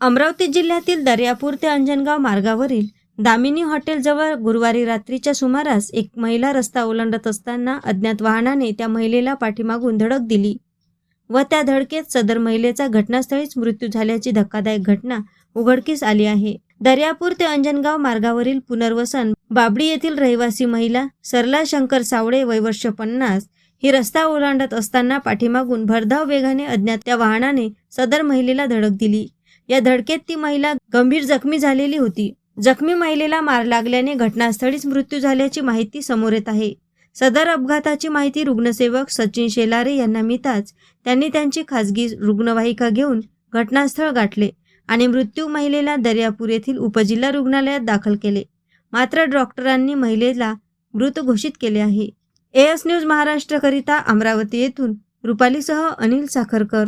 अमरावती जिल्ह्यातील दर्यापूर ते अंजनगाव मार्गावरील दामिनी हॉटेलजवळ गुरुवारी रात्रीच्या सुमारास एक महिला रस्ता ओलांडत असताना अज्ञात वाहनाने त्या महिलेला पाठीमागून धडक दिली व त्या धडकेत सदर महिलेचा घटनास्थळीच मृत्यू झाल्याची धक्कादायक घटना उघडकीस आली आहे. दर्यापूर ते अंजनगाव मार्गावरील पुनर्वसन बाबडी येथील रहिवासी महिला सरला शंकर सावळे वय वर्ष पन्नास ही रस्ता ओलांडत असताना पाठीमागून भरधाव वेगाने अज्ञात त्या वाहनाने सदर महिलेला धडक दिली. या धडकेत ती महिला गंभीर जखमी झालेली होती. जखमी महिलेला मार लागल्याने घटनास्थळीच मृत्यू झाल्याची माहिती समोर येत आहे. सदर अपघाताची माहिती रुग्णसेवक सचिन शेलारे यांना मिळताच त्यांनी त्यांची खासगी रुग्णवाहिका घेऊन घटनास्थळ गाठले आणि मृत्यू महिलेला दर्यापूर येथील उपजिल्हा रुग्णालयात दाखल केले. मात्र डॉक्टरांनी महिलेला मृत घोषित केले आहे. एएस न्यूज महाराष्ट्रकरिता अमरावती येथून रुपालीसह अनिल साखरकर.